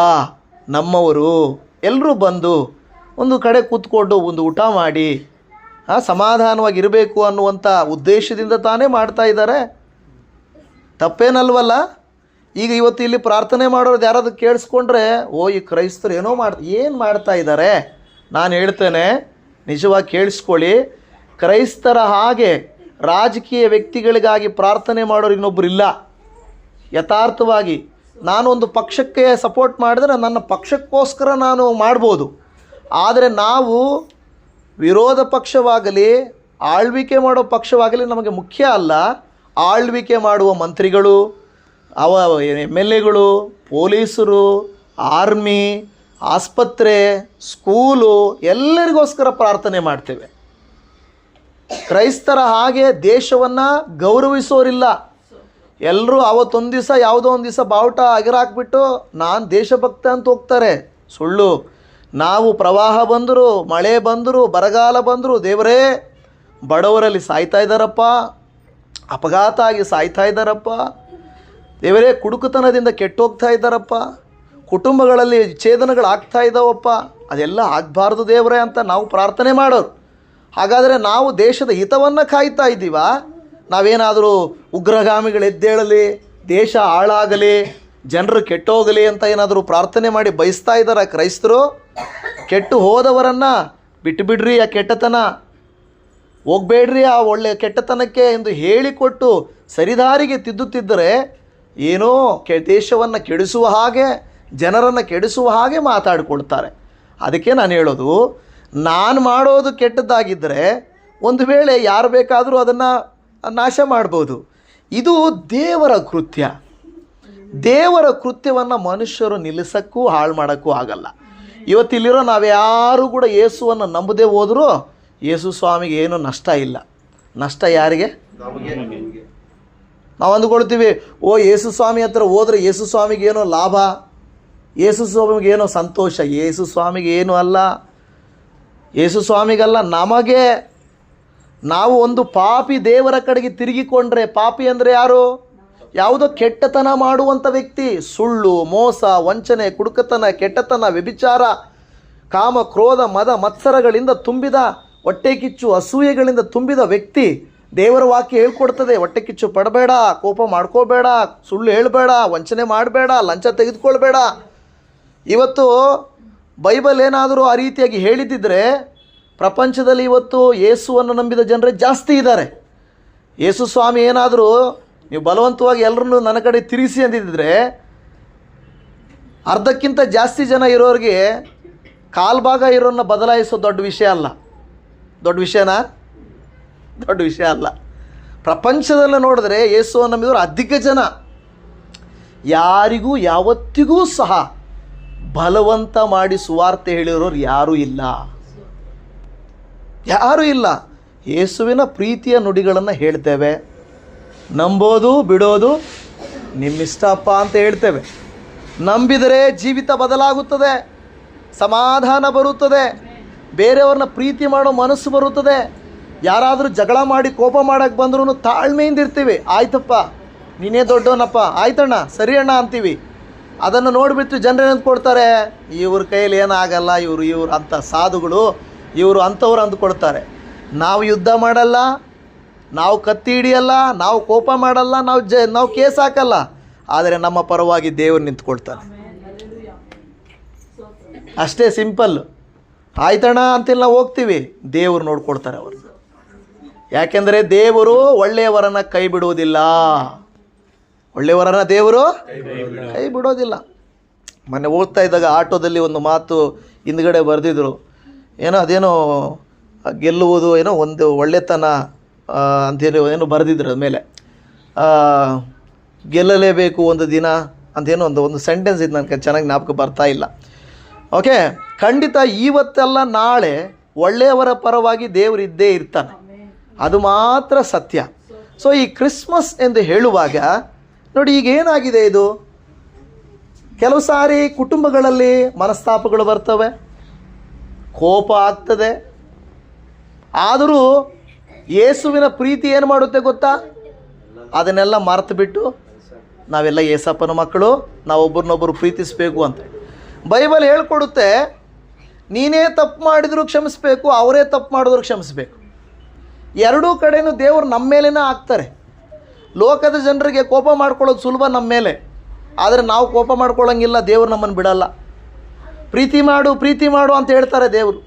ನಮ್ಮವರು ಎಲ್ಲರೂ ಬಂದು ಒಂದು ಕಡೆ ಕೂತ್ಕೊಂಡು ಒಂದು ಊಟ ಮಾಡಿ ಸಮಾಧಾನವಾಗಿರಬೇಕು ಅನ್ನುವಂಥ ಉದ್ದೇಶದಿಂದ ತಾನೇ ಮಾಡ್ತಾ ಇದ್ದಾರೆ. ತಪ್ಪೇನಲ್ವಲ್ಲ? ಈಗ ಇವತ್ತು ಇಲ್ಲಿ ಪ್ರಾರ್ಥನೆ ಮಾಡೋರು ಯಾರಾದ್ರು ಕೇಳಿಸ್ಕೊಂಡ್ರೆ, ಓ, ಈ ಕ್ರೈಸ್ತರು ಏನೋ ಮಾಡಿ, ಏನು ಮಾಡ್ತಾ ಇದ್ದಾರೆ? ನಾನು ಹೇಳ್ತೇನೆ, ನಿಜವಾಗಿ ಕೇಳಿಸ್ಕೊಳ್ಳಿ. ಕ್ರೈಸ್ತರ ಹಾಗೆ ರಾಜಕೀಯ ವ್ಯಕ್ತಿಗಳಿಗಾಗಿ ಪ್ರಾರ್ಥನೆ ಮಾಡೋರು ಇನ್ನೊಬ್ಬರು ಇಲ್ಲ. ಯಥಾರ್ಥವಾಗಿ ನಾನೊಂದು ಪಕ್ಷಕ್ಕೆ ಸಪೋರ್ಟ್ ಮಾಡಿದ್ರೆ ನನ್ನ ಪಕ್ಷಕ್ಕೋಸ್ಕರ ನಾನು ಮಾಡ್ಬೋದು. ಆದರೆ ನಾವು ವಿರೋಧ ಪಕ್ಷವಾಗಲಿ, ಆಳ್ವಿಕೆ ಮಾಡೋ ಪಕ್ಷವಾಗಲಿ ನಮಗೆ ಮುಖ್ಯ ಅಲ್ಲ. ಆಳ್ವಿಕೆ ಮಾಡುವ ಮಂತ್ರಿಗಳು, ಅವ ಎಂ ಎಲ್ ಎಗಳು, ಪೊಲೀಸರು, ಆರ್ಮಿ, ಆಸ್ಪತ್ರೆ, ಸ್ಕೂಲು ಎಲ್ಲರಿಗೋಸ್ಕರ ಪ್ರಾರ್ಥನೆ ಮಾಡ್ತೇವೆ. ಕ್ರೈಸ್ತರ ಹಾಗೆ ದೇಶವನ್ನು ಗೌರವಿಸೋರಿಲ್ಲ. ಎಲ್ಲರೂ ಅವತ್ತೊಂದು ದಿವಸ ಯಾವುದೋ ಒಂದು ದಿವಸ ಬಾವುಟ ಅಗಿರಾಕ್ಬಿಟ್ಟು ನಾನು ದೇಶಭಕ್ತ ಅಂತ ಹೋಗ್ತಾರೆ. ಸುಳ್ಳು. ನಾವು ಪ್ರವಾಹ ಬಂದರು, ಮಳೆ ಬಂದರು, ಬರಗಾಲ ಬಂದರು, ದೇವರೇ, ಬಡವರಲ್ಲಿ ಸಾಯ್ತಾ ಇದ್ದಾರಪ್ಪ. ಅಪಘಾತ ಆಗಿ ಸಾಯ್ತಾ ಇದ್ದಾರಪ್ಪ. ದೇವರೇ, ಕುಡುಕುತನದಿಂದ ಕೆಟ್ಟೋಗ್ತಾ ಇದ್ದಾರಪ್ಪ. ಕುಟುಂಬಗಳಲ್ಲಿ ಛೇದನಗಳು ಆಗ್ತಾ ಇದ್ದಾವಪ್ಪ ಅದೆಲ್ಲ ಆಗಬಾರ್ದು ದೇವರೇ ಅಂತ ನಾವು ಪ್ರಾರ್ಥನೆ ಮಾಡೋರು. ಹಾಗಾದರೆ ನಾವು ದೇಶದ ಹಿತವನ್ನು ಕಾಯ್ತಾ ಇದ್ದೀವ? ನಾವೇನಾದರೂ ಉಗ್ರಗಾಮಿಗಳು ಎದ್ದೇಳಲಿ ದೇಶ ಹಾಳಾಗಲಿ, ಜನರು ಕೆಟ್ಟೋಗಲಿ ಅಂತ ಏನಾದರೂ ಪ್ರಾರ್ಥನೆ ಮಾಡಿ ಬಯಸ್ತಾ ಇದ್ದಾರೆ ಕ್ರೈಸ್ತರು? ಕೆಟ್ಟು ಹೋದವರನ್ನು ಬಿಟ್ಟುಬಿಡ್ರಿ ಆ ಕೆಟ್ಟತನ. ಹೋಗ್ಬೇಡ್ರಿ ಆ ಒಳ್ಳೆಯ ಕೆಟ್ಟತನಕ್ಕೆ ಎಂದು ಹೇಳಿಕೊಟ್ಟು ಸರಿದಾರಿಗೆ ತಿದ್ದುತ್ತಿದ್ದರೆ ಏನೋ ಕೆ ದೇಶವನ್ನು ಕೆಡಿಸುವ ಹಾಗೆ, ಜನರನ್ನು ಕೆಡಿಸುವ ಹಾಗೆ ಮಾತಾಡಿಕೊಳ್ತಾರೆ. ಅದಕ್ಕೆ ನಾನು ಹೇಳೋದು, ನಾನು ಮಾಡೋದು ಕೆಟ್ಟದ್ದಾಗಿದ್ದರೆ ಒಂದು ವೇಳೆ ಯಾರು ಬೇಕಾದರೂ ಅದನ್ನು ನಾಶ ಮಾಡ್ಬೋದು. ಇದು ದೇವರ ಕೃತ್ಯ. ದೇವರ ಕೃತ್ಯವನ್ನು ಮನುಷ್ಯರು ನಿಲ್ಲಿಸೋಕ್ಕೂ ಹಾಳು ಮಾಡೋಕ್ಕೂ ಆಗಲ್ಲ. ಇವತ್ತಿಲ್ಲಿರೋ ನಾವ್ಯಾರೂ ಕೂಡ ಯೇಸುವನ್ನು ನಂಬದೇ ಹೋದರೂ ಯೇಸು ಸ್ವಾಮಿಗೆ ಏನೂ ನಷ್ಟ ಇಲ್ಲ. ನಷ್ಟ ಯಾರಿಗೆ? ನಾವು ಅಂದ್ಕೊಳ್ತೀವಿ, ಓ ಯೇಸು ಸ್ವಾಮಿ ಹತ್ರ ಹೋದರೆ ಯೇಸು ಸ್ವಾಮಿಗೆ ಏನೋ ಲಾಭ, ಯೇಸು ಸ್ವಾಮಿಗೆ ಏನೋ ಸಂತೋಷ, ಯೇಸು ಸ್ವಾಮಿಗೆ ಏನೂ ಅಲ್ಲ, ಯೇಸು ಸ್ವಾಮಿಗಲ್ಲ ನಮಗೆ ನಾವು ಒಂದು ಪಾಪಿ ದೇವರ ಕಡೆಗೆ ತಿರುಗಿಕೊಂಡ್ರೆ ಪಾಪಿ ಅಂದರೆ ಯಾರು? ಯಾವುದೋ ಕೆಟ್ಟತನ ಮಾಡುವಂಥ ವ್ಯಕ್ತಿ. ಸುಳ್ಳು, ಮೋಸ, ವಂಚನೆ, ಕುಡುಕತನ, ಕೆಟ್ಟತನ, ವ್ಯಭಿಚಾರ, ಕಾಮ, ಕ್ರೋಧ, ಮದ, ಮತ್ಸರಗಳಿಂದ ತುಂಬಿದ, ಹೊಟ್ಟೆ ಕಿಚ್ಚು, ಅಸೂಯೆಗಳಿಂದ ತುಂಬಿದ ವ್ಯಕ್ತಿ ದೇವರ ವಾಕ್ಯ ಹೇಳ್ಕೊಡ್ತದೆ. ಹೊಟ್ಟೆ ಕಿಚ್ಚು ಪಡಬೇಡ, ಕೋಪ ಮಾಡ್ಕೋಬೇಡ, ಸುಳ್ಳು ಹೇಳಬೇಡ, ವಂಚನೆ ಮಾಡಬೇಡ, ಲಂಚ ತೆಗೆದುಕೊಳ್ಬೇಡ. ಇವತ್ತು ಬೈಬಲ್ ಏನಾದರೂ ಆ ರೀತಿಯಾಗಿ ಹೇಳಿದ್ದಿದ್ರೆ ಪ್ರಪಂಚದಲ್ಲಿ ಇವತ್ತು ಯೇಸುವನ್ನು ನಂಬಿದ ಜನರೇ ಜಾಸ್ತಿ ಇದ್ದಾರೆ. ಯೇಸು ಸ್ವಾಮಿ ಏನಾದರೂ ನೀವು ಬಲವಂತವಾಗಿ ಎಲ್ಲರನ್ನೂ ನನ್ನ ಕಡೆ ತಿರುಗಿಸಿ ಅಂದಿದ್ದರೆ ಅರ್ಧಕ್ಕಿಂತ ಜಾಸ್ತಿ ಜನ ಇರೋರಿಗೆ ಕಾಲ್ಭಾಗ ಇರೋನ್ನ ಬದಲಾಯಿಸೋ ದೊಡ್ಡ ವಿಷಯ ಅಲ್ಲ. ದೊಡ್ಡ ವಿಷಯನಾ? ದೊಡ್ಡ ವಿಷಯ ಅಲ್ಲ. ಪ್ರಪಂಚದಲ್ಲಿ ನೋಡಿದ್ರೆ ಯೇಸುವನ್ನು ನಂಬಿದವರು ಅಧಿಕ ಜನ. ಯಾರಿಗೂ ಯಾವತ್ತಿಗೂ ಸಹ ಬಲವಂತ ಮಾಡಿ ಸುವಾರ್ತೆ ಹೇಳಿರೋರು ಯಾರೂ ಇಲ್ಲ. ಯಾರೂ ಇಲ್ಲ. ಯೇಸುವಿನ ಪ್ರೀತಿಯ ನುಡಿಗಳನ್ನು ಹೇಳ್ತೇವೆ. ನಂಬೋದು, ಬಿಡೋದು ನಿಮ್ಮಿಷ್ಟಪ್ಪ ಅಂತ ಹೇಳ್ತೇವೆ. ನಂಬಿದರೆ ಜೀವಿತ ಬದಲಾಗುತ್ತದೆ. ಸಮಾಧಾನ ಬರುತ್ತದೆ. ಬೇರೆಯವ್ರನ್ನ ಪ್ರೀತಿ ಮಾಡೋ ಮನಸ್ಸು ಬರುತ್ತದೆ. ಯಾರಾದರೂ ಜಗಳ ಮಾಡಿ ಕೋಪ ಮಾಡೋಕ್ಕೆ ಬಂದ್ರೂ ತಾಳ್ಮೆಯಿಂದ ಇರ್ತೀವಿ. ಆಯ್ತಪ್ಪ, ನೀನೇ ದೊಡ್ಡವನಪ್ಪ. ಆಯ್ತಣ್ಣ, ಸರಿ ಅಣ್ಣ ಅಂತೀವಿ. ಅದನ್ನು ನೋಡಿಬಿಟ್ಟು ಜನರು ಅಂದ್ಕೊಡ್ತಾರೆ ಇವ್ರ ಕೈಯಲ್ಲಿ ಏನಾಗಲ್ಲ, ಇವರು ಇವರು ಅಂಥ ಸಾಧುಗಳು ಇವರು ಅಂಥವ್ರು ಅಂದುಕೊಳ್ತಾರೆ. ನಾವು ಯುದ್ಧ ಮಾಡಲ್ಲ, ನಾವು ಕತ್ತಿ ಹಿಡಿಯಲ್ಲ, ನಾವು ಕೋಪ ಮಾಡಲ್ಲ, ನಾವು ಜ, ನಾವು ಕೇಸ್ ಹಾಕಲ್ಲ. ಆದರೆ ನಮ್ಮ ಪರವಾಗಿ ದೇವರು ನಿಂತ್ಕೊಳ್ತಾನೆ. ಅಷ್ಟೇ ಸಿಂಪಲ್. ಆಯ್ತಣ್ಣ, ಅಂತೆಲ್ಲ ಹೋಗ್ತೀವಿ. ದೇವರು ನೋಡ್ಕೊಳ್ತಾರೆ ಅವರು. ಯಾಕೆಂದರೆ ದೇವರು ಒಳ್ಳೆಯವರನ್ನು ಕೈ ಬಿಡುವುದಿಲ್ಲ. ಒಳ್ಳೆಯವರನ್ನ ದೇವರು ಕೈ ಬಿಡೋದಿಲ್ಲ ಮೊನ್ನೆ ಓದ್ತಾ ಇದ್ದಾಗ ಆಟೋದಲ್ಲಿ ಒಂದು ಮಾತು ಹಿಂದ್ಗಡೆ ಬರೆದಿದ್ರು. ಏನೋ ಅದೇನೋ ಗೆಲ್ಲುವುದು ಏನೋ ಒಂದು ಒಳ್ಳೆತನ ಅಂತೇನು ಏನೋ ಬರೆದಿದ್ರು ಅದ್ಮೇಲೆ ಆ, ಗೆಲ್ಲಲೇಬೇಕು ಒಂದು ದಿನ ಅಂತೇನೋ ಒಂದು ಒಂದು ಸೆಂಟೆನ್ಸ್ ಇದು ನನಗೆ ಚೆನ್ನಾಗಿ ಜ್ಞಾಪಕ ಬರ್ತಾ ಇಲ್ಲ. ಓಕೆ ಖಂಡಿತ ಇವತ್ತೆಲ್ಲ ನಾಳೆ ಒಳ್ಳೆಯವರ ಪರವಾಗಿ ದೇವರು ಇದ್ದೇ ಇರ್ತಾನೆ. ಅದು ಮಾತ್ರ ಸತ್ಯ. ಸೊ ಈ ಕ್ರಿಸ್ಮಸ್ ಎಂದು ಹೇಳುವಾಗ ನೋಡಿ ಈಗ ಏನಾಗಿದೆ ಇದು? ಕೆಲವು ಸಾರಿ ಕುಟುಂಬಗಳಲ್ಲಿ ಮನಸ್ತಾಪಗಳು ಬರ್ತವೆ. ಕೋಪ ಆಗ್ತದೆ. ಆದರೂ ಯೇಸುವಿನ ಪ್ರೀತಿ ಏನು ಮಾಡುತ್ತೆ ಗೊತ್ತಾ? ಅದನ್ನೆಲ್ಲ ಮರೆತು ಬಿಟ್ಟು ನಾವೆಲ್ಲ ಏಸಪ್ಪನ ಮಕ್ಕಳು, ನಾವೊಬ್ಬರನ್ನೊಬ್ಬರು ಪ್ರೀತಿಸಬೇಕು ಅಂತ. ಬೈಬಲ್ ಹೇಳ್ಕೊಡುತ್ತೆ, ನೀನೇ ತಪ್ಪು ಮಾಡಿದರೂ ಕ್ಷಮಿಸಬೇಕು, ಅವರೇ ತಪ್ಪು ಮಾಡಿದ್ರು ಕ್ಷಮಿಸಬೇಕು. ಎರಡೂ ಕಡೆಯೂ ದೇವರು ನಮ್ಮ ಮೇಲೇ ಆಗ್ತಾರೆ ಲೋಕದ ಜನರಿಗೆ ಕೋಪ ಮಾಡ್ಕೊಳ್ಳೋದು ಸುಲಭ ನಮ್ಮ ಮೇಲೆ. ಆದರೆ ನಾವು ಕೋಪ ಮಾಡ್ಕೊಳ್ಳೋಂಗಿಲ್ಲ, ದೇವರು ನಮ್ಮನ್ನು ಬಿಡಲ್ಲ. ಪ್ರೀತಿ ಮಾಡು ಪ್ರೀತಿ ಮಾಡು ಅಂತ ಹೇಳ್ತಾರೆ ದೇವರು.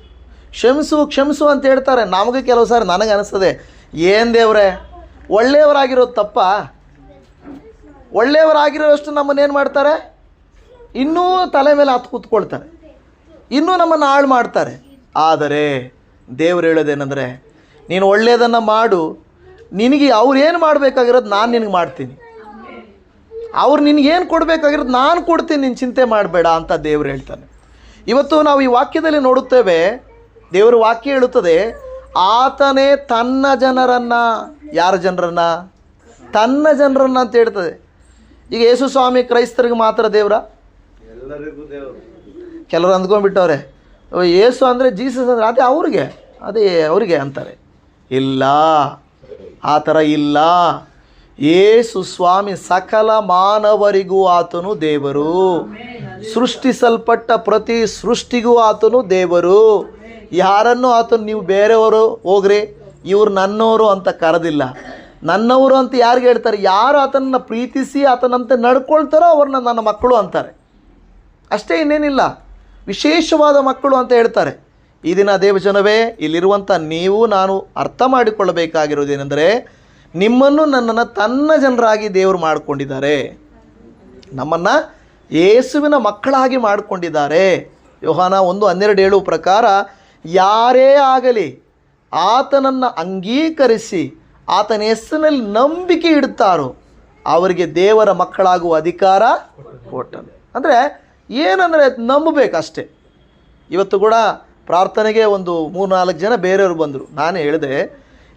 ಕ್ಷಮಿಸು ಕ್ಷಮಿಸು ಅಂತ ಹೇಳ್ತಾರೆ. ನಮಗೆ ಕೆಲವು ಸಾರಿ ನನಗೆ ಅನಿಸ್ತದೆ, ಏನು ದೇವ್ರೆ, ಒಳ್ಳೆಯವರಾಗಿರೋದು ತಪ್ಪ. ಒಳ್ಳೆಯವರಾಗಿರೋಷ್ಟು ನಮ್ಮನ್ನೇನು ಮಾಡ್ತಾರೆ? ಇನ್ನೂ ತಲೆ ಮೇಲೆ ಹತ್ತು ಕೂತ್ಕೊಳ್ತಾರೆ. ಇನ್ನೂ ನಮ್ಮನ್ನು ಹಾಳು ಮಾಡ್ತಾರೆ. ಆದರೆ, ದೇವ್ರು ಹೇಳೋದೇನೆಂದರೆ, ನೀನು ಒಳ್ಳೆಯದನ್ನು ಮಾಡು. ನಿನಗೆ ಅವ್ರು ಏನು ಮಾಡಬೇಕಾಗಿರೋದು ನಾನು ನಿನಗೆ ಮಾಡ್ತೀನಿ. ಅವ್ರು ನಿನಗೇನು ಕೊಡಬೇಕಾಗಿರೋದು ನಾನು ಕೊಡ್ತೀನಿ, ನೀನು ಚಿಂತೆ ಮಾಡಬೇಡ ಅಂತ ದೇವ್ರು ಹೇಳ್ತಾನೆ. ಇವತ್ತು ನಾವು ಈ ವಾಕ್ಯದಲ್ಲಿ ನೋಡುತ್ತೇವೆ ದೇವರ ವಾಕ್ಯ ಹೇಳುತ್ತದೆ ಆತನೇ ತನ್ನ ಜನರನ್ನ ಯಾರ ಜನರನ್ನ? ತನ್ನ ಜನರನ್ನ ಅಂತ ಹೇಳ್ತದೆ. ಈಗ ಯೇಸು ಸ್ವಾಮಿ ಕ್ರೈಸ್ತರಿಗೆ ಮಾತ್ರ ದೇವರ? ಕೆಲವರು ಅಂದ್ಕೊಂಡ್ಬಿಟ್ಟವ್ರೆ ಯೇಸು ಅಂದರೆ ಜೀಸಸ್ ಅಂದರೆ ಅದೇ ಅವ್ರಿಗೆ ಅದೇ ಅವರಿಗೆ ಅಂತಾರೆ. ಇಲ್ಲ ಆ ಥರ ಇಲ್ಲ. ಯೇಸು ಸ್ವಾಮಿ ಸಕಲ ಮಾನವರಿಗೂ ಆತನು ದೇವರು. ಸೃಷ್ಟಿಸಲ್ಪಟ್ಟ ಪ್ರತಿ ಸೃಷ್ಟಿಗೂ ಆತನು ದೇವರು. ಯಾರನ್ನು ಆತನು ನೀವು ಬೇರೆಯವರು ಹೋಗ್ರಿ, ಇವ್ರು ನನ್ನವರು ಅಂತ ಕರೆದಿಲ್ಲ. ನನ್ನವರು ಅಂತ ಯಾರಿಗೆ ಹೇಳ್ತಾರೆ? ಯಾರು ಆತನನ್ನ ಪ್ರೀತಿಸಿ ಆತನಂತೆ ನಡ್ಕೊಳ್ತಾರೋ ಅವ್ರನ್ನ ನನ್ನ ಮಕ್ಕಳು ಅಂತಾರೆ. ಅಷ್ಟೇ ಇನ್ನೇನಿಲ್ಲ. ವಿಶೇಷವಾದ ಮಕ್ಕಳು ಅಂತ ಹೇಳ್ತಾರೆ. ಈ ದಿನ ದೇವಜನವೇ ಇಲ್ಲಿರುವಂಥ ನೀವು ನಾನು ಅರ್ಥ ಮಾಡಿಕೊಳ್ಳಬೇಕಾಗಿರೋದೇನೆಂದರೆ ನಿಮ್ಮನ್ನು ನನ್ನನ್ನು ತನ್ನ ಜನರಾಗಿ ದೇವರು ಮಾಡಿಕೊಂಡಿದ್ದಾರೆ. ನಮ್ಮನ್ನು ಯೇಸುವಿನ ಮಕ್ಕಳಾಗಿ ಮಾಡಿಕೊಂಡಿದ್ದಾರೆ. ಯೋಹಾನ ಒಂದು ಹನ್ನೆರಡು ಏಳು ಪ್ರಕಾರ, ಯಾರೇ ಆಗಲಿ ಆತನನ್ನು ಅಂಗೀಕರಿಸಿ ಆತನ ಹೆಸರಿನಲ್ಲಿ ನಂಬಿಕೆ ಇಡ್ತಾರೋ, ಅವರಿಗೆ ದೇವರ ಮಕ್ಕಳಾಗುವ ಅಧಿಕಾರ ಕೊಟ್ಟನು. ಅಂದರೆ ಏನಂದರೆ ನಂಬಬೇಕಷ್ಟೇ. ಇವತ್ತು ಕೂಡ ಪ್ರಾರ್ಥನೆಗೆ ಒಂದು ಮೂರು ನಾಲ್ಕು ಜನ ಬೇರೆಯವರು ಬಂದರು. ನಾನು ಹೇಳಿದೆ,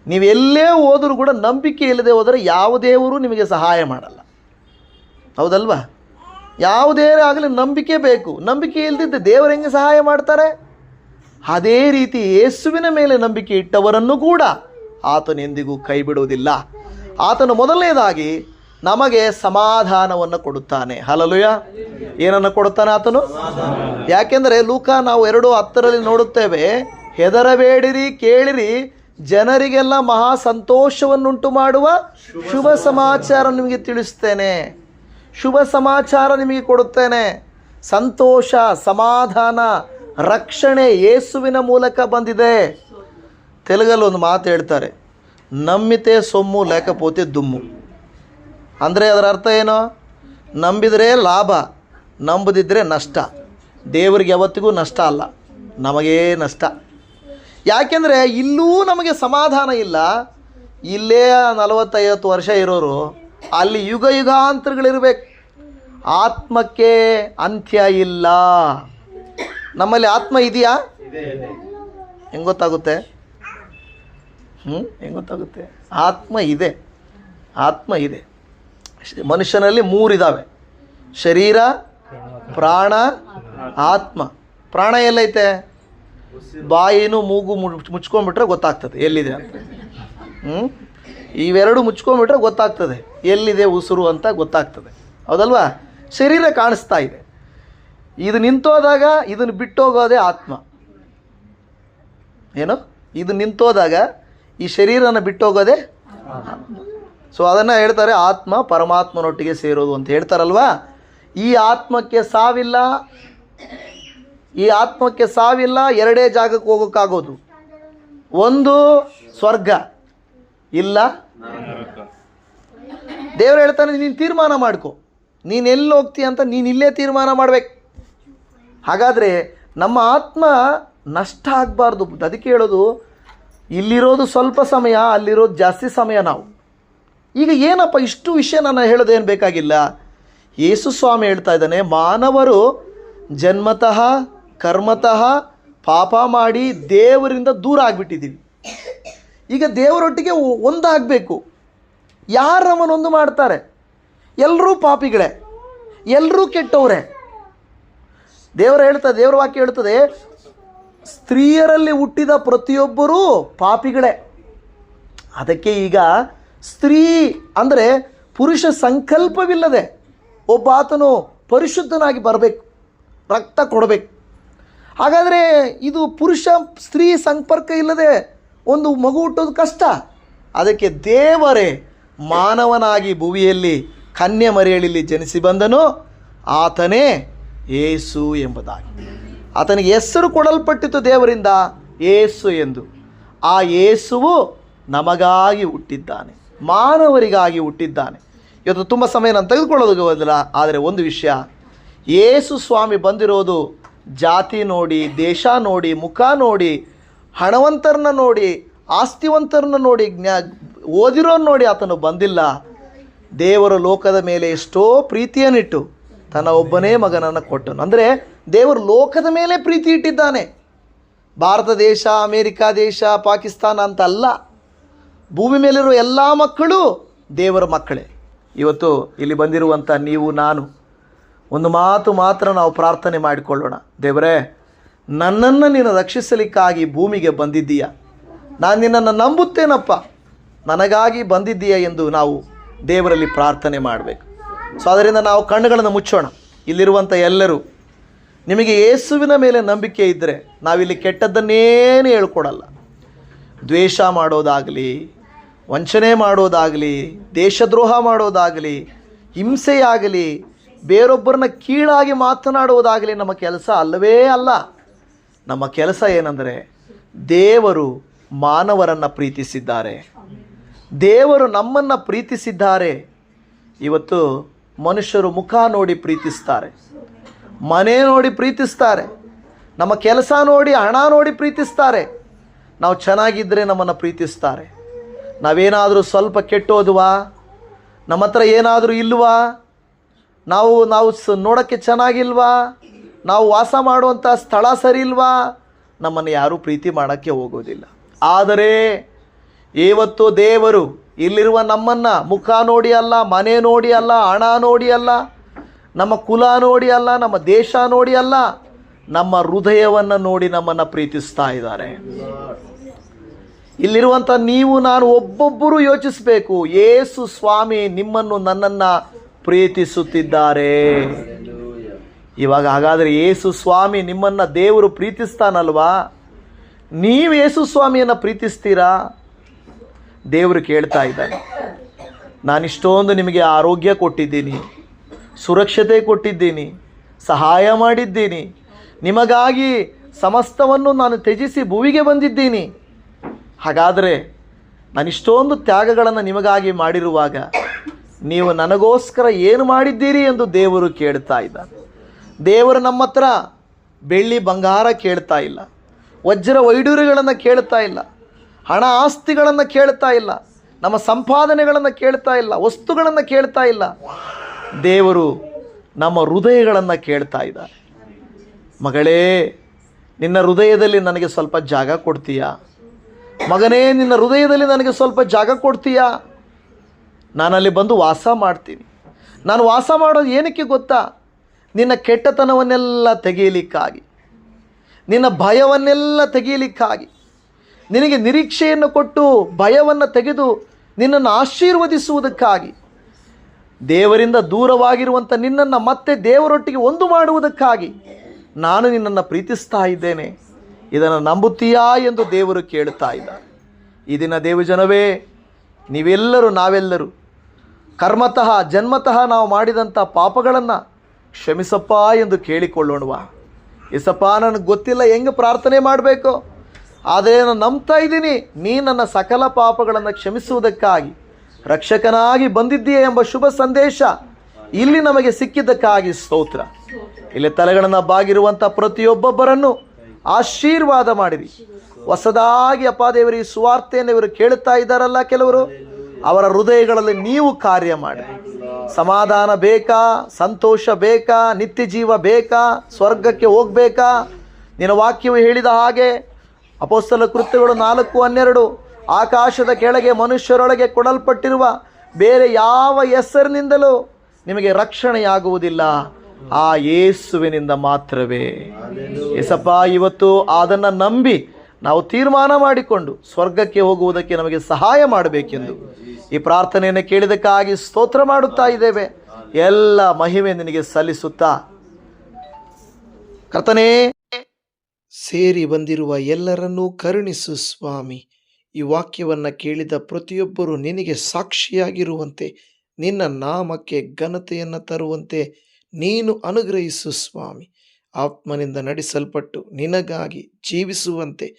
ನೀವು ಎಲ್ಲೇ ಹೋದರೂ ಕೂಡ ನಂಬಿಕೆ ಇಲ್ಲದೆ ಹೋದರೆ ಯಾವ ದೇವರು ನಿಮಗೆ ಸಹಾಯ ಮಾಡಲ್ಲ. ಹೌದಲ್ವಾ? ಯಾವುದೇ ಆಗಲಿ ನಂಬಿಕೆ ಬೇಕು. ನಂಬಿಕೆ ಇಲ್ಲದಿದ್ದ ದೇವರು ಹೆಂಗೆ ಸಹಾಯ ಮಾಡ್ತಾರೆ? ಅದೇ ರೀತಿ ಯೇಸುವಿನ ಮೇಲೆ ನಂಬಿಕೆ ಇಟ್ಟವರನ್ನು ಕೂಡ ಆತನು ಎಂದಿಗೂ ಕೈ ಬಿಡುವುದಿಲ್ಲ. ಆತನು ಮೊದಲನೇದಾಗಿ ನಮಗೆ ಸಮಾಧಾನವನ್ನು ಕೊಡುತ್ತಾನೆ. ಹಲಲುಯ ಏನನ್ನು ಕೊಡುತ್ತಾನೆ ಆತನು? ಯಾಕೆಂದರೆ ಲೂಕ ನಾವು ಎರಡು ಹತ್ತರಲ್ಲಿ ನೋಡುತ್ತೇವೆ. ಹೆದರಬೇಡಿರಿ, ಕೇಳಿರಿ. ಜನರಿಗೆಲ್ಲ ಮಹಾ ಸಂತೋಷವನ್ನುಂಟು ಮಾಡುವ ಶುಭ ಸಮಾಚಾರ ನಿಮಗೆ ತಿಳಿಸ್ತೇನೆ. ಶುಭ ಸಮಾಚಾರ ನಿಮಗೆ ಕೊಡುತ್ತೇನೆ. ಸಂತೋಷ, ಸಮಾಧಾನ, ರಕ್ಷಣೆ ಯೇಸುವಿನ ಮೂಲಕ ಬಂದಿದೆ. ತೆಲುಗಲ್ಲಿ ಒಂದು ಮಾತು ಹೇಳ್ತಾರೆ. ನಂಬಿತೆ ಸೊಮ್ಮು, ಲೇಖಪೋತೆ ದುಮ್ಮು. ಅಂದರೆ ಅದರ ಅರ್ಥ ಏನು? ನಂಬಿದರೆ ಲಾಭ ನಂಬದಿದ್ದರೆ ನಷ್ಟ. ದೇವರಿಗೆ ಯಾವತ್ತಿಗೂ ನಷ್ಟ ಅಲ್ಲ, ನಮಗೇ ನಷ್ಟ. ಯಾಕೆಂದರೆ ಇಲ್ಲೂ ನಮಗೆ ಸಮಾಧಾನ ಇಲ್ಲ. ಇಲ್ಲೇ ನಲವತ್ತೈವತ್ತು ವರ್ಷ ಇರೋರು ಅಲ್ಲಿ ಯುಗ ಯುಗಾಂತರಗಳಿರ್ಬೇಕು. ಆತ್ಮಕ್ಕೆ ಅಂತ್ಯ ಇಲ್ಲ. ನಮ್ಮಲ್ಲಿ ಆತ್ಮ ಇದೆಯಾ? ಹೆಂಗ ಗೊತ್ತಾಗುತ್ತೆ? ಹ್ಞೂ ಹೆಂಗ ಗೊತ್ತಾಗುತ್ತೆ? ಆತ್ಮ ಇದೆ. ಆತ್ಮ ಇದೆ. ಮನುಷ್ಯನಲ್ಲಿ ಮೂರಿದ್ದಾವೆ ಶರೀರ ಪ್ರಾಣ ಆತ್ಮ. ಪ್ರಾಣ ಎಲ್ಲೈತೆ? ಬಾಯಿನೂ ಮೂಗು ಮುಚ್- ಮುಚ್ಕೊಂಡ್ಬಿಟ್ರೆ ಗೊತ್ತಾಗ್ತದೆ ಎಲ್ಲಿದೆ ಅಂತ. ಹ್ಞೂ ಇವೆರಡು ಮುಚ್ಕೊಂಡ್ಬಿಟ್ರೆ ಗೊತ್ತಾಗ್ತದೆ. ಎಲ್ಲಿದೆ ಉಸಿರು ಅಂತ ಗೊತ್ತಾಗ್ತದೆ. ಹೌದಲ್ವಾ? ಶರೀರ ಕಾಣಿಸ್ತಾ ಇದೆ. ಇದು ನಿಂತೋದಾಗ ಇದನ್ನು ಬಿಟ್ಟೋಗೋದೇ ಆತ್ಮ. ಏನು? ಇದು ನಿಂತೋದಾಗ ಈ ಶರೀರನ ಬಿಟ್ಟೋಗೋದೇ ಸೊ ಅದನ್ನು ಹೇಳ್ತಾರೆ ಆತ್ಮ ಪರಮಾತ್ಮನೊಟ್ಟಿಗೆ ಸೇರೋದು ಅಂತ ಹೇಳ್ತಾರಲ್ವಾ? ಈ ಆತ್ಮಕ್ಕೆ ಸಾವಿಲ್ಲ. ಈ ಆತ್ಮಕ್ಕೆ ಸಾವಿಲ್ಲ, ಎರಡೇ ಜಾಗಕ್ಕೆ ಹೋಗೋಕ್ಕಾಗೋದು. ಒಂದು ಸ್ವರ್ಗ. ಇಲ್ಲ ದೇವ್ರು ಹೇಳ್ತಾನೆ, ನೀನು ತೀರ್ಮಾನ ಮಾಡ್ಕೊ. ನೀನು ಎಲ್ಲಿ ಹೋಗ್ತೀಯ ಅಂತ ನೀನು ಇಲ್ಲೇ ತೀರ್ಮಾನ ಮಾಡ್ಬೇಕು. ಹಾಗಾದರೆ ನಮ್ಮ ಆತ್ಮ ನಷ್ಟ ಆಗಬಾರ್ದು. ಅದಕ್ಕೆ ಹೇಳೋದು, ಇಲ್ಲಿರೋದು ಸ್ವಲ್ಪ ಸಮಯ, ಅಲ್ಲಿರೋದು ಜಾಸ್ತಿ ಸಮಯ ನಾವು. ಈಗ ಏನಪ್ಪ, ಇಷ್ಟು ವಿಷಯ ನಾನು ಹೇಳೋದೇನು ಬೇಕಾಗಿಲ್ಲ. ಯೇಸು ಸ್ವಾಮಿ ಹೇಳ್ತಾ ಇದ್ದಾನೆ, ಮಾನವರು ಜನ್ಮತಃ, ಕರ್ಮತಃ ಪಾಪ ಮಾಡಿ ದೇವರಿಂದ ದೂರ ಆಗಿಬಿಟ್ಟಿದ್ದೀವಿ. ಈಗ ದೇವರೊಟ್ಟಿಗೆ ಒಂದಾಗಬೇಕು. ಯಾರು ನಮ್ಮನ್ನೊಂದು ಮಾಡ್ತಾರೆ? ಎಲ್ಲರೂ ಪಾಪಿಗಳೇ. ಎಲ್ಲರೂ ಕೆಟ್ಟವರೇ. ದೇವರು ಹೇಳ್ತಾ, ದೇವರ ವಾಕ್ಯ ಹೇಳ್ತದೆ, ಸ್ತ್ರೀಯರಲ್ಲಿ ಹುಟ್ಟಿದ ಪ್ರತಿಯೊಬ್ಬರೂ ಪಾಪಿಗಳೇ. ಅದಕ್ಕೆ ಈಗ ಸ್ತ್ರೀ ಅಂದರೆ ಪುರುಷ ಸಂಕಲ್ಪವಿಲ್ಲದೆ ಒಬ್ಬ ಆತನು ಪರಿಶುದ್ಧನಾಗಿ ಬರಬೇಕು, ರಕ್ತ ಕೊಡಬೇಕು. ಹಾಗಾದರೆ ಇದು ಪುರುಷ ಸ್ತ್ರೀ ಸಂಪರ್ಕ ಇಲ್ಲದೆ ಒಂದು ಮಗು ಹುಟ್ಟೋದು ಕಷ್ಟ. ಅದಕ್ಕೆ ದೇವರೇ ಮಾನವನಾಗಿ ಭುವಿಯಲ್ಲಿ ಕನ್ಯೆ ಮರಿಯಳಿಲಿ ಜನಿಸಿ ಬಂದನು. ಆತನೇ ಏಸು ಎಂಬುದಾಗಿ. ಆತನಿಗೆ ಹೆಸರು ಕೊಡಲ್ಪಟ್ಟಿತು ದೇವರಿಂದ ಏಸು ಎಂದು. ಆ ಏಸುವು ನಮಗಾಗಿ ಹುಟ್ಟಿದ್ದಾನೆ, ಮಾನವರಿಗಾಗಿ ಹುಟ್ಟಿದ್ದಾನೆ. ಇವತ್ತು ತುಂಬ ಸಮಯ ನಾನು ತೆಗೆದುಕೊಳ್ಳೋದಿಲ್ಲ ಆದರೆ ಒಂದು ವಿಷಯ. ಏಸು ಸ್ವಾಮಿ ಬಂದಿರೋದು ಜಾತಿ ನೋಡಿ, ದೇಶ ನೋಡಿ, ಮುಖ ನೋಡಿ ಹಣವಂತರನ್ನ ನೋಡಿ, ಆಸ್ತಿವಂತರನ್ನ ನೋಡಿ, ಜ್ಞಾ ಓದಿರೋ ನೋಡಿ ಆತನು ಬಂದಿಲ್ಲ. ದೇವರ ಲೋಕದ ಮೇಲೆ ಎಷ್ಟೋ ಪ್ರೀತಿಯನ್ನಿಟ್ಟು ತನ್ನ ಒಬ್ಬನೇ ಮಗನನ್ನು ಕೊಟ್ಟನು. ಅಂದರೆ ದೇವರು ಲೋಕದ ಮೇಲೆ ಪ್ರೀತಿ ಇಟ್ಟಿದ್ದಾನೆ. ಭಾರತ ದೇಶ, ಅಮೇರಿಕಾ ದೇಶ, ಪಾಕಿಸ್ತಾನ ಅಂತ ಅಲ್ಲ ಭೂಮಿ ಮೇಲಿರುವ ಎಲ್ಲ ಮಕ್ಕಳು ದೇವರ ಮಕ್ಕಳೇ. ಇವತ್ತು ಇಲ್ಲಿ ಬಂದಿರುವಂಥ ನೀವು, ನಾನು, ಒಂದು ಮಾತು ಮಾತ್ರ ನಾವು ಪ್ರಾರ್ಥನೆ ಮಾಡಿಕೊಳ್ಳೋಣ. ದೇವರೇ ನನ್ನನ್ನು ನೀನು ರಕ್ಷಿಸಲಿಕ್ಕಾಗಿ ಭೂಮಿಗೆ ಬಂದಿದ್ದೀಯ? ನಾನು ನಿನ್ನನ್ನು ನಂಬುತ್ತೇನಪ್ಪ? ನನಗಾಗಿ ಬಂದಿದ್ದೀಯ ಎಂದು ನಾವು ದೇವರಲ್ಲಿ ಪ್ರಾರ್ಥನೆ ಮಾಡಬೇಕು. ಸೊ ಅದರಿಂದ ನಾವು ಕಣ್ಣುಗಳನ್ನು ಮುಚ್ಚೋಣ. ಇಲ್ಲಿರುವಂಥ ಎಲ್ಲರೂ, ನಿಮಗೆ ಯೇಸುವಿನ ಮೇಲೆ ನಂಬಿಕೆ ಇದ್ದರೆ ನಾವಿಲ್ಲಿ ಕೆಟ್ಟದ್ದನ್ನೇನು ಹೇಳ್ಕೊಡಲ್ಲ. ದ್ವೇಷ ಮಾಡೋದಾಗಲಿ, ವಂಚನೆ ಮಾಡೋದಾಗಲಿ, ದೇಶದ್ರೋಹ ಮಾಡೋದಾಗಲಿ, ಹಿಂಸೆಯಾಗಲಿ, ಬೇರೊಬ್ಬರನ್ನ ಕೀಳಾಗಿ ಮಾತನಾಡುವುದಾಗಲಿ ನಮ್ಮ ಕೆಲಸ ಅಲ್ಲವೇ ಅಲ್ಲ. ನಮ್ಮ ಕೆಲಸ ಏನಂದರೆ ದೇವರು ಮಾನವರನ್ನು ಪ್ರೀತಿಸಿದ್ದಾರೆ. ದೇವರು ನಮ್ಮನ್ನು ಪ್ರೀತಿಸಿದ್ದಾರೆ. ಇವತ್ತು ಮನುಷ್ಯರು ಮುಖ ನೋಡಿ ಪ್ರೀತಿಸ್ತಾರೆ. ಮನೆ ನೋಡಿ ಪ್ರೀತಿಸ್ತಾರೆ. ನಮ್ಮ ಕೆಲಸ ನೋಡಿ, ಹಣ ನೋಡಿ ಪ್ರೀತಿಸ್ತಾರೆ. ನಾವು ಚೆನ್ನಾಗಿದ್ದರೆ ನಮ್ಮನ್ನು ಪ್ರೀತಿಸ್ತಾರೆ. ನಾವೇನಾದರೂ ಸ್ವಲ್ಪ ಕೆಟ್ಟೋದ್ವಾ? ನಮ್ಮ ಹತ್ರ ಏನಾದರೂ ಇಲ್ವಾ? ನಾವು ನಾವು ಸ ನೋಡೋಕ್ಕೆ ಚೆನ್ನಾಗಿಲ್ವಾ? ನಾವು ವಾಸ ಮಾಡುವಂಥ ಸ್ಥಳ ಸರಿ ಇಲ್ವಾ? ನಮ್ಮನ್ನು ಯಾರೂ ಪ್ರೀತಿ ಮಾಡೋಕ್ಕೆ ಹೋಗೋದಿಲ್ಲ. ಆದರೆ ಇವತ್ತು ದೇವರು ಇಲ್ಲಿರುವ ನಮ್ಮನ್ನು ಮುಖ ನೋಡಿ ಅಲ್ಲ, ಮನೆ ನೋಡಿ ಅಲ್ಲ, ಹಣ ನೋಡಿ ಅಲ್ಲ, ನಮ್ಮ ಕುಲ ನೋಡಿ ಅಲ್ಲ, ನಮ್ಮ ದೇಶ ನೋಡಿ ಅಲ್ಲ, ನಮ್ಮ ಹೃದಯವನ್ನು ನೋಡಿ ನಮ್ಮನ್ನು ಪ್ರೀತಿಸ್ತಾ ಇದ್ದಾರೆ. ಇಲ್ಲಿರುವಂಥ ನೀವು, ನಾನು ಒಬ್ಬೊಬ್ಬರು ಯೋಚಿಸಬೇಕು, ಏಸು ಸ್ವಾಮಿ ನಿಮ್ಮನ್ನು ನನ್ನನ್ನು ಪ್ರೀತಿಸುತ್ತಿದ್ದಾರೆ. ಇವಾಗ ಹಾಗಾದರೆ ಏಸು ಸ್ವಾಮಿ ನಿಮ್ಮನ್ನು ದೇವರು ಪ್ರೀತಿಸ್ತಾನಲ್ವಾ? ನೀವು ಏಸು ಸ್ವಾಮಿಯನ್ನು ಪ್ರೀತಿಸ್ತೀರಾ? ದೇವರು ಕೇಳ್ತಾ ಇದ್ದಾನೆ. ನಾನಿಷ್ಟೊಂದು ನಿಮಗೆ ಆರೋಗ್ಯ ಕೊಟ್ಟಿದ್ದೀನಿ, ಸುರಕ್ಷತೆ ಕೊಟ್ಟಿದ್ದೀನಿ, ಸಹಾಯ ಮಾಡಿದ್ದೀನಿ. ನಿಮಗಾಗಿ ಸಮಸ್ತವನ್ನು ನಾನು ತ್ಯಜಿಸಿ ಭುವಿಗೆ ಬಂದಿದ್ದೀನಿ. ಹಾಗಾದರೆ ನಾನಿಷ್ಟೊಂದು ತ್ಯಾಗಗಳನ್ನು ನಿಮಗಾಗಿ ಮಾಡಿರುವಾಗ ನೀವು ನನಗೋಸ್ಕರ ಏನು ಮಾಡಿದ್ದೀರಿ ಎಂದು ದೇವರು ಕೇಳ್ತಾ ಇದ್ದಾನೆ. ದೇವರು ನಮ್ಮ ಹತ್ರ ಬೆಳ್ಳಿ ಬಂಗಾರ ಕೇಳ್ತಾ ಇಲ್ಲ. ವಜ್ರ ವೈಡೂರ್ಯಗಳನ್ನು ಕೇಳ್ತಾ ಇಲ್ಲ. ಹಣ ಆಸ್ತಿಗಳನ್ನು ಕೇಳ್ತಾ ಇಲ್ಲ. ನಮ್ಮ ಸಂಪಾದನೆಗಳನ್ನು ಕೇಳ್ತಾ ಇಲ್ಲ. ವಸ್ತುಗಳನ್ನು ಕೇಳ್ತಾ ಇಲ್ಲ. ದೇವರು ನಮ್ಮ ಹೃದಯಗಳನ್ನು ಕೇಳ್ತಾ ಇದ್ದಾರೆ. ಮಗಳೇ, ನಿನ್ನ ಹೃದಯದಲ್ಲಿ ನನಗೆ ಸ್ವಲ್ಪ ಜಾಗ ಕೊಡ್ತೀಯಾ? ಮಗನೇ, ನಿನ್ನ ಹೃದಯದಲ್ಲಿ ನನಗೆ ಸ್ವಲ್ಪ ಜಾಗ ಕೊಡ್ತೀಯಾ? ನಾನಲ್ಲಿ ಬಂದು ವಾಸ ಮಾಡ್ತೀನಿ. ನಾನು ವಾಸ ಮಾಡೋದು ಏನಕ್ಕೆ ಗೊತ್ತಾ? ನಿನ್ನ ಕೆಟ್ಟತನವನ್ನೆಲ್ಲ ತೆಗೆಯಲಿಕ್ಕಾಗಿ, ನಿನ್ನ ಭಯವನ್ನೆಲ್ಲ ತೆಗೆಯಲಿಕ್ಕಾಗಿ, ನಿನಗೆ ನಿರೀಕ್ಷೆಯನ್ನು ಕೊಟ್ಟು ಭಯವನ್ನು ತೆಗೆದು ನಿನ್ನನ್ನು ಆಶೀರ್ವದಿಸುವುದಕ್ಕಾಗಿ, ದೇವರಿಂದ ದೂರವಾಗಿರುವಂಥ ನಿನ್ನನ್ನು ಮತ್ತೆ ದೇವರೊಟ್ಟಿಗೆ ಒಂದು ಮಾಡುವುದಕ್ಕಾಗಿ ನಾನು ನಿನ್ನನ್ನು ಪ್ರೀತಿಸ್ತಾ ಇದ್ದೇನೆ. ಇದನ್ನು ನಂಬುತ್ತೀಯಾ ಎಂದು ದೇವರು ಕೇಳುತ್ತಾ ಇದ್ದಾರೆ ಈ ದಿನ ದೇವಜನವೇ ನೀವೆಲ್ಲರೂ ನಾವೆಲ್ಲರೂ ಕರ್ಮತಃ, ಜನ್ಮತಃ ನಾವು ಮಾಡಿದಂಥ ಪಾಪಗಳನ್ನು ಕ್ಷಮಿಸಪ್ಪ ಎಂದು ಕೇಳಿಕೊಳ್ಳೋಣವಾ. ಎಸಪ್ಪ ನನಗೆ ಗೊತ್ತಿಲ್ಲ ಹೆಂಗೆ ಪ್ರಾರ್ಥನೆ ಮಾಡಬೇಕು. ಆದರೆ ನಾನು ನಂಬ್ತಾ ಇದ್ದೀನಿ, ನೀ ನನ್ನ ಸಕಲ ಪಾಪಗಳನ್ನು ಕ್ಷಮಿಸುವುದಕ್ಕಾಗಿ. ರಕ್ಷಕನಾಗಿ ಬಂದಿದ್ದೀಯ ಎಂಬ ಶುಭ ಸಂದೇಶ ಇಲ್ಲಿ ನಮಗೆ ಸಿಕ್ಕಿದ್ದಕ್ಕಾಗಿ ಸ್ತೋತ್ರ. ಇಲ್ಲಿ ತಲೆಗಳನ್ನು ಬಾಗಿರುವಂಥ ಪ್ರತಿಯೊಬ್ಬೊಬ್ಬರನ್ನು ಆಶೀರ್ವಾದ ಮಾಡಿರಿ. ಹೊಸದಾಗಿ ಅಪ್ಪ ದೇವರಿ ಸುವಾರ್ತೆಯನ್ನು ಇವರು ಕೇಳುತ್ತಾ ಇದ್ದಾರಲ್ಲ ಕೆಲವರು? ಅವರ ಹೃದಯಗಳಲ್ಲಿ ನೀವು ಕಾರ್ಯ ಮಾಡಿ. ಸಮಾಧಾನ ಬೇಕಾ? ಸಂತೋಷ ಬೇಕಾ? ನಿತ್ಯ ಜೀವ ಬೇಕಾ? ಸ್ವರ್ಗಕ್ಕೆ ಹೋಗ್ಬೇಕಾ? ನಿನ್ನ ವಾಕ್ಯವು ಹೇಳಿದ ಹಾಗೆ ಅಪೋಸ್ತಲ ಕೃತ್ಯಗಳು ನಾಲ್ಕು, ಹನ್ನೆರಡು, ಆಕಾಶದ ಕೆಳಗೆ ಮನುಷ್ಯರೊಳಗೆ ಕೊಡಲ್ಪಟ್ಟಿರುವ ಬೇರೆ ಯಾವ ಹೆಸರಿನಿಂದಲೂ ನಿಮಗೆ ರಕ್ಷಣೆಯಾಗುವುದಿಲ್ಲ. ಆ ಯೇಸುವಿನಿಂದ ಮಾತ್ರವೇ. ಎಸಪ್ಪ ಇವತ್ತು ಅದನ್ನು ನಂಬಿ ನಾವು ತೀರ್ಮಾನ ಮಾಡಿಕೊಂಡು ಸ್ವರ್ಗಕ್ಕೆ ಹೋಗುವುದಕ್ಕೆ ನಮಗೆ ಸಹಾಯ ಮಾಡಬೇಕೆಂದು ಈ ಪ್ರಾರ್ಥನೆಯನ್ನು ಕೇಳಿದಕ್ಕಾಗಿ ಸ್ತೋತ್ರ ಮಾಡುತ್ತಾ ಇದ್ದೇವೆ. ಎಲ್ಲ ಮಹಿಮೆ ನಿನಗೆ ಸಲ್ಲಿಸುತ್ತಾ. ಕರ್ತನೇ, ಸೇರಿ ಬಂದಿರುವ ಎಲ್ಲರನ್ನೂ ಕರುಣಿಸು ಸ್ವಾಮಿ. ಈ ವಾಕ್ಯವನ್ನು ಕೇಳಿದ ಪ್ರತಿಯೊಬ್ಬರು ನಿನಗೆ ಸಾಕ್ಷಿಯಾಗಿರುವಂತೆ, ನಿನ್ನ ನಾಮಕ್ಕೆ ಘನತೆಯನ್ನು ತರುವಂತೆ ನೀನು ಅನುಗ್ರಹಿಸು ಸ್ವಾಮಿ. ಆತ್ಮನಿಂದ ನಡೆಸಲ್ಪಟ್ಟು ನಿನಗಾಗಿ ಜೀವಿಸುವಂತೆ,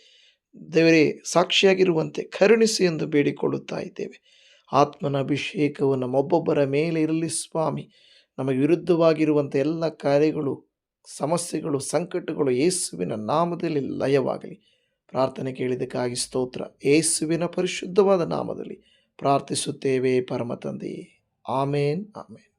ದೇವರೇ, ಸಾಕ್ಷಿಯಾಗಿರುವಂತೆ ಕರುಣಿಸಿ ಎಂದು ಬೇಡಿಕೊಳ್ಳುತ್ತಾ ಇದ್ದೇವೆ. ಆತ್ಮನ ಅಭಿಷೇಕವು ನಮ್ಮೊಬ್ಬೊಬ್ಬರ ಮೇಲೆ ಇರಲಿ ಸ್ವಾಮಿ. ನಮಗೆ ವಿರುದ್ಧವಾಗಿರುವಂಥ ಎಲ್ಲ ಕಾರ್ಯಗಳು, ಸಮಸ್ಯೆಗಳು, ಸಂಕಟಗಳು ಯೇಸುವಿನ ನಾಮದಲ್ಲಿ ಲಯವಾಗಲಿ. ಪ್ರಾರ್ಥನೆ ಕೇಳಿದಕ್ಕಾಗಿ ಸ್ತೋತ್ರ. ಯೇಸುವಿನ ಪರಿಶುದ್ಧವಾದ ನಾಮದಲ್ಲಿ ಪ್ರಾರ್ಥಿಸುತ್ತೇವೆ ಪರಮ ತಂದೆಯೇ ಆಮೇನ್ ಆಮೇನ್.